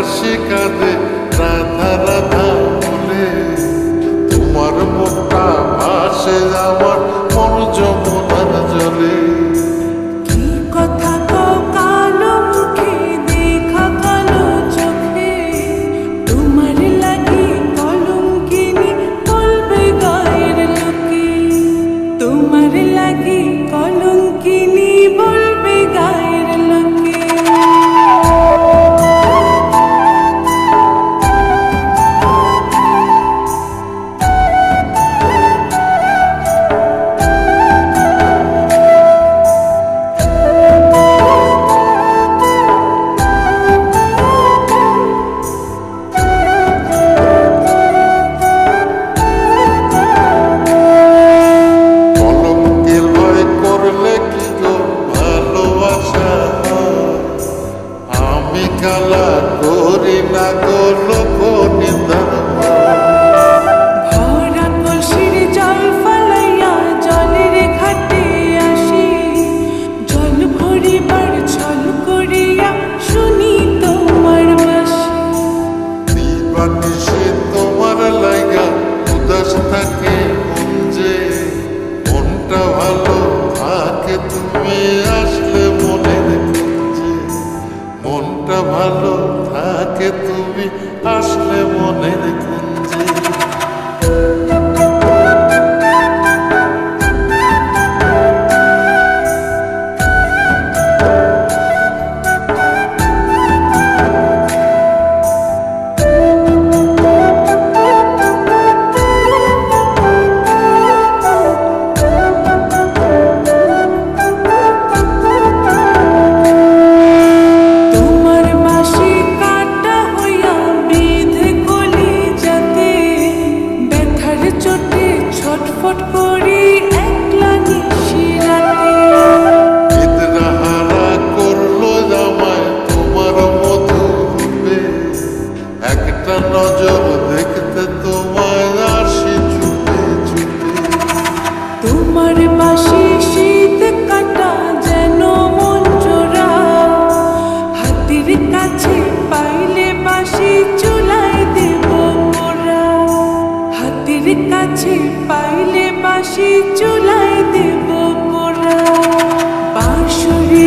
হাসি কাঁদে, রাধা রাধা বলে, তোমার মুখটা ভাসে আমার মন যমুনার জলে। তোমার লাগি কলঙ্কিনী বল কালা করি না কোন নিন্দা মনটা ভালো থাকে তুমি আসলে মনের খুব মুখের কাছে পাইলে বাসি চুলাই দেব পোড়া। বাঁশুরি